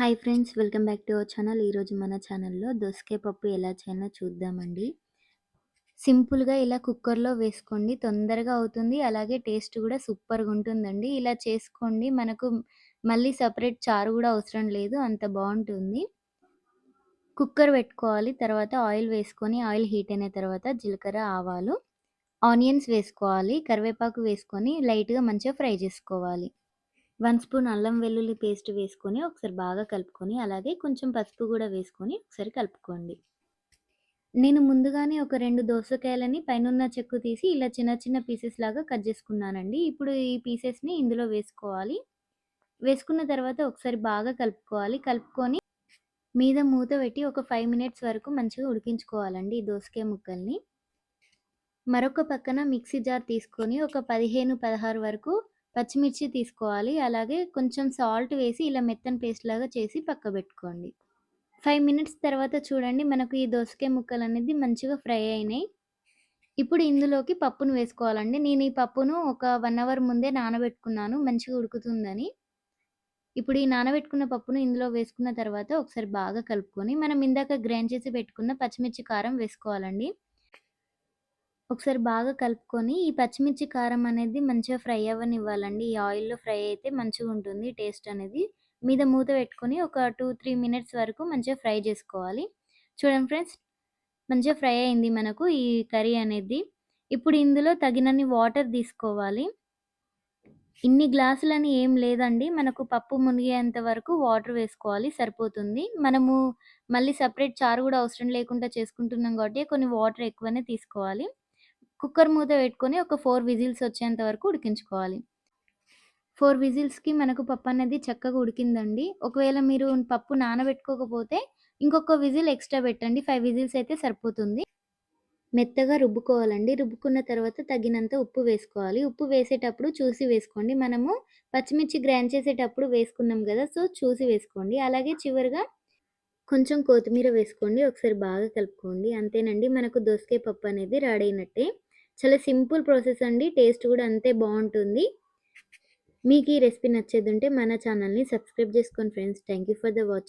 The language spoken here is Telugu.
Hi friends welcome back to our channel. ఈరోజు మన ఛానల్లో దోసకాయ పప్పు ఎలా చేయాలో చూద్దామండి. సింపుల్గా ఇలా కుక్కర్లో వేసుకోండి తొందరగా అవుతుంది. అలాగే టేస్ట్ కూడా సూపర్గా ఉంటుందండి. ఇలా చేసుకోండి. మనకు మళ్ళీ సపరేట్ చారు కూడా అవసరం లేదు అంత బాగుంటుంది. కుక్కర్ పెట్టుకోవాలి తర్వాత ఆయిల్ వేసుకొని ఆయిల్ హీట్ అయిన తర్వాత జీలకర్ర ఆవాలు ఆనియన్స్ వేసుకోవాలి కరివేపాకు వేసుకొని లైట్గా మంచిగా ఫ్రై చేసుకోవాలి. వన్ స్పూన్ అల్లం వెల్లుల్లి పేస్ట్ వేసుకొని ఒకసారి బాగా కలుపుకొని అలాగే కొంచెం పసుపు కూడా వేసుకొని ఒకసారి కలుపుకోండి. నేను ముందుగానే ఒక రెండు దోసకాయలని పైనున్న చెక్కు తీసి ఇలా చిన్న చిన్న పీసెస్ లాగా కట్ చేసుకున్నానండి. ఇప్పుడు ఈ పీసెస్ని ఇందులో వేసుకోవాలి. వేసుకున్న తర్వాత ఒకసారి బాగా కలుపుకోవాలి. కలుపుకొని మీద మూత పెట్టి ఒక ఫైవ్ మినిట్స్ వరకు మంచిగా ఉడికించుకోవాలండి ఈ దోసకాయ ముక్కల్ని. మరొక పక్కన మిక్సీ జార్ తీసుకొని ఒక పదిహేను పదహారు వరకు పచ్చిమిర్చి తీసుకోవాలి. అలాగే కొంచెం సాల్ట్ వేసి ఇలా మెత్తని పేస్ట్ లాగా చేసి పక్క పెట్టుకోండి. ఫైవ్ మినిట్స్ తర్వాత చూడండి మనకు ఈ దోసకాయ ముక్కలు అనేది మంచిగా ఫ్రై అయినాయి. ఇప్పుడు ఇందులోకి పప్పును వేసుకోవాలండి. నేను ఈ పప్పును ఒక వన్ అవర్ ముందే నానబెట్టుకున్నాను. మంచిగా ఉడుకుతుందని. ఇప్పుడు ఈ నానబెట్టుకున్న పప్పును ఇందులో వేసుకున్న తర్వాత ఒకసారి బాగా కలుపుకొని మనం ఇందాక గ్రైండ్ చేసి పెట్టుకున్న పచ్చిమిర్చి కారం వేసుకోవాలండి. ఒకసారి బాగా కలుపుకొని ఈ పచ్చిమిర్చి కారం అనేది మంచిగా ఫ్రై అవ్వనివ్వాలండి. ఈ ఆయిల్లో ఫ్రై అయితే మంచిగా ఉంటుంది టేస్ట్ అనేది. మీద మూత పెట్టుకొని ఒక టూ త్రీ మినిట్స్ వరకు మంచిగా ఫ్రై చేసుకోవాలి. చూడండి ఫ్రెండ్స్ మంచిగా ఫ్రై అయింది మనకు ఈ కర్రీ అనేది. ఇప్పుడు ఇందులో తగినన్ని వాటర్ తీసుకోవాలి. ఇన్ని గ్లాసులని ఏం లేదండి. మనకు పప్పు మునిగేంత వరకు వాటర్ వేసుకోవాలి సరిపోతుంది. మనము మళ్ళీ సపరేట్ చారు కూడా అవసరం లేకుండా చేసుకుంటున్నాం కాబట్టి కొన్ని వాటర్ ఎక్కువనే తీసుకోవాలి. కుక్కర్ మూత పెట్టుకొని ఒక ఫోర్ విజిల్స్ వచ్చేంత వరకు ఉడికించుకోవాలి. ఫోర్ విజిల్స్కి మనకు పప్పు అనేది చక్కగా ఉడికిందండి. ఒకవేళ మీరు పప్పు నానబెట్టుకోకపోతే ఇంకొక విజిల్ ఎక్స్ట్రా పెట్టండి. ఫైవ్ విజిల్స్ అయితే సరిపోతుంది. మెత్తగా రుబ్బుకోవాలండి. రుబ్బుకున్న తర్వాత తగినంత ఉప్పు వేసుకోవాలి. ఉప్పు వేసేటప్పుడు చూసి వేసుకోండి. మనము పచ్చిమిర్చి గ్రైండ్ చేసేటప్పుడు వేసుకున్నాం కదా సో చూసి వేసుకోండి. అలాగే చివరిగా కొంచెం కొత్తిమీర వేసుకోండి. ఒకసారి బాగా కలుపుకోండి. అంతేనండి. మనకు దోసకాయ పప్పు అనేది రెడీ అయినట్టే. చాలా సింపుల్ ప్రాసెస్ అండి. టేస్ట్ కూడా అంతే బాగుంటుంది. మీకు ఈ రెసిపీ నచ్చేది ఉంటే మన ఛానల్ని సబ్స్క్రైబ్ చేసుకోండి friends. Thank you for the watching